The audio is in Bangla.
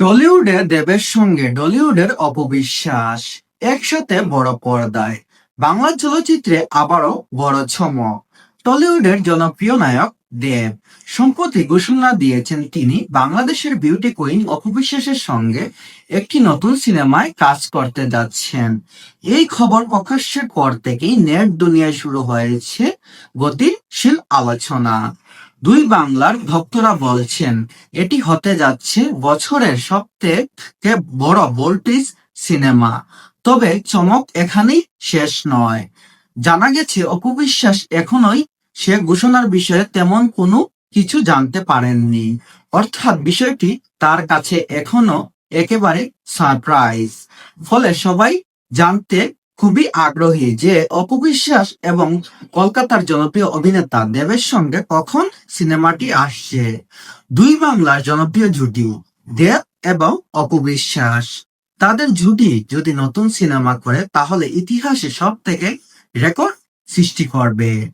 টলিউডে দেবের সঙ্গে ডলিউডের অপবিশ্বাস, একসাথে বড় পর্দায়। বাংলা চলচ্চিত্রে আবারও বড় চমক টলিউডের জনপ্রিয় নায়ক দেব। সম্প্রতি ঘোষণা দিয়েছেন তিনি, বাংলাদেশের বিউটি কুইন অপবিশ্বাসের সঙ্গে একটি নতুন সিনেমায় কাজ করতে যাচ্ছেন। এই খবর প্রকাশের পর থেকেই নেট দুনিয়ায় শুরু হয়েছে গতিশীল আলোচনা। দুই বাংলার ভক্তরা বলছেন, এটি হতে যাচ্ছে বছরের সবথেকে বড় ভোল্টেজ সিনেমা। তবে চমক এখানেই শেষ নয়। জানা গেছে অপবিশ্বাস এখনোই সে ঘোষণার বিষয়ে তেমন কোনো কিছু জানতে পারেননি। অর্থাৎ বিষয়টি তার কাছে এখনও একেবারে সারপ্রাইজ। ফলে সবাই জানতে খুবই আগ্রহী যে অপবিশ্বাস এবং কলকাতার জনপ্রিয় অভিনেতা দেবের সঙ্গে কখন সিনেমাটি আসছে। দুই বাংলার জনপ্রিয় জুটি, দেব এবং অপবিশ্বাস তাদের জুটি যদি নতুন সিনেমা করে, তাহলে ইতিহাসে সব থেকে রেকর্ড সৃষ্টি করবে।